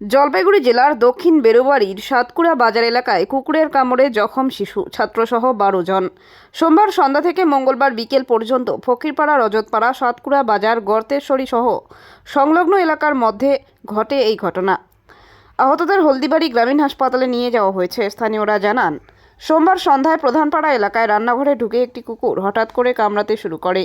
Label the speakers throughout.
Speaker 1: জলপাইগুড়ি জেলার দক্ষিণ বেরোবাড়ির সাতকুড়া বাজার এলাকায় কুকুরের কামড়ে জখম শিশু, ছাত্রসহ বারো জন। সোমবার সন্ধ্যা থেকে মঙ্গলবার বিকেল পর্যন্ত ফকিরপাড়া, রজতপাড়া, সাতকুড়া বাজার, গর্তেশ্বরী সহ সংলগ্ন এলাকার মধ্যে ঘটে এই ঘটনা। আহতদের হলদিবাড়ি গ্রামীণ হাসপাতালে নিয়ে যাওয়া হয়েছে, স্থানীয়রা জানান। সোমবার সন্ধ্যায় প্রধানপাড়া এলাকায় রান্নাঘরে ঢুকে একটি কুকুর হঠাৎ করে কামড়াতে শুরু করে।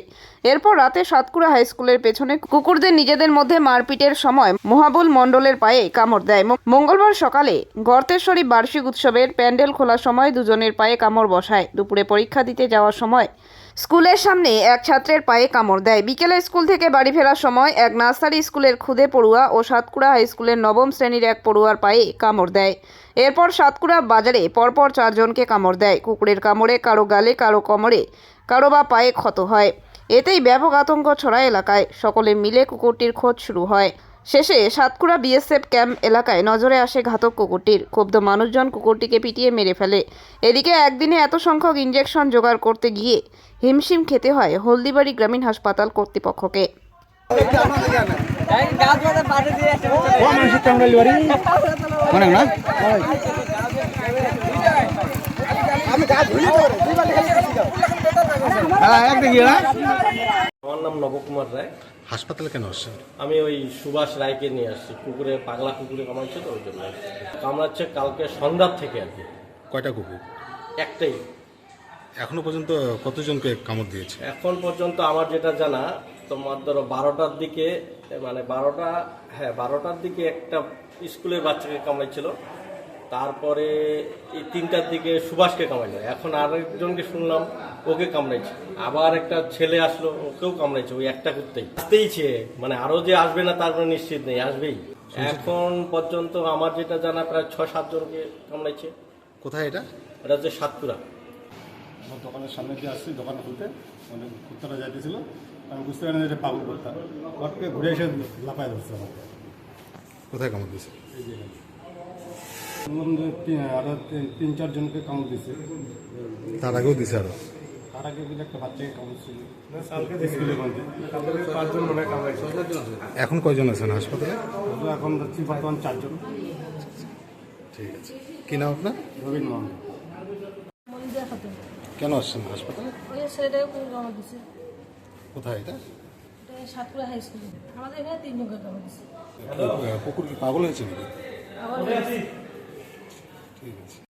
Speaker 1: এরপর রাতে সাতকুড়া হাই স্কুলের পেছনে কুকুরদের নিজেদের মধ্যে মারপিটের সময় মহাবুল মণ্ডলের পায়ে কামড় দেয়। মঙ্গলবার সকালে গর্তেশ্বরী বার্ষিক উৎসবের প্যান্ডেল খোলার সময় দুজনের পায়ে কামড় বসায়। দুপুরে পরীক্ষা দিতে যাওয়ার সময় স্কুলের সামনে এক ছাত্রের পায়ে কামড় দেয়। বিকেলে স্কুল থেকে বাড়ি ফেরার সময় এক নার্সারি স্কুলের খুদে পড়ুয়া ও সাতকুড়া হাই স্কুলের নবম শ্রেণির এক পড়ুয়ার পায়ে কামড় দেয়। এরপর সাতকুড়া বাজারে পরপর চারজনকে কামড় দেয়। কুকুরের কামড়ে কারও গালে, কারও কোমরে, কারও বা পায়ে ক্ষত হয়। এতেই ব্যাপক আতঙ্ক ছড়ায় এলাকায়। সকলে মিলে কুকুরটির খোঁজ শুরু হয়। শেষে সাতকুড়া বিএসএফ ক্যাম্প এলাকায় নজরে আসে ঘাতক কুকুরটির। ক্ষুব্ধ মানুষজন কুকুরটিকে পিটিয়ে মেরে ফেলে। এদিকে একদিনে এত সংখ্যক ইঞ্জেকশন জোগাড় করতে গিয়ে হিমশিম খেতে হয় হলদিবাড়ি গ্রামীণ হাসপাতাল কর্তৃপক্ষকে।
Speaker 2: আমার নাম নবকুমার রায়।
Speaker 3: হাসপাতালে কেন আসছেন?
Speaker 2: আমি ওই সুভাষ রায়কে নিয়ে আসছি। কুকুরে পাগলা কুকুরে কামাচ্ছে তো ওই জন্য। কামড়াচ্ছে কালকে সন্ধ্যার থেকে আর কি।
Speaker 3: কয়টা কুকুর?
Speaker 2: একটাই।
Speaker 3: এখনও পর্যন্ত কতজনকে কামড় দিয়েছে?
Speaker 2: এখন পর্যন্ত আমার যেটা জানা তোমার ধরো বারোটার দিকে মানে বারোটা হ্যাঁ বারোটার দিকে একটা স্কুলের বাচ্চাকে কামড়াইছিল। তারপরে এই তিনটার দিকে সুভাষকে কামড়াইলো। এখন আরেকজনকে শুনলাম ওকে কামড়াইছে। আবার একটা ছেলে আসলো ওকেও কামড়াইছে ওই একটা করতেই। আসতেইছে মানে আরও যে আসবে না তার কোনো নিশ্চিত নেই আসবেই। এখন পর্যন্ত আমার যেটা জানা প্রায় ছ সাতজনকে কামড়াইছে।
Speaker 3: কোথায় এটা?
Speaker 2: এটা হচ্ছে সাতপুরা
Speaker 4: আমার দোকানের সামনে দিয়ে আসছি দোকান খুলতে। মানে কুত্তাটা যাইতেছিল। আমি বুঝতে পারিনি যে এটা পাগল ঘুরে এসে লাফায় ধরছে আমাকে।
Speaker 3: কোথায় কামড় দিয়েছে
Speaker 4: এই যে আরও তিন- তিন চারজনকে কামড় দিছে।
Speaker 3: তার আগেও দিছে আরও।
Speaker 4: তার আগে একটা বাচ্চাকে কামড়ছিল
Speaker 3: এখন কয়জন আছেন হাসপাতালে?
Speaker 4: তো এখন যাচ্ছি বর্তমান চারজন।
Speaker 3: ঠিক আছে। কি নাম আপনার?
Speaker 4: রবীন্দ্র মোহন
Speaker 3: কেন আসছেন হাসপাতালে? কোথায় এটা?
Speaker 5: এটা সাতপুরা হাই স্কুলে আমাদের এখানে তিনজনকে কামড় দিছে।
Speaker 3: কুকুর কি পাগল হয়েছে নাকি?
Speaker 5: আবার
Speaker 3: ঠিক আছে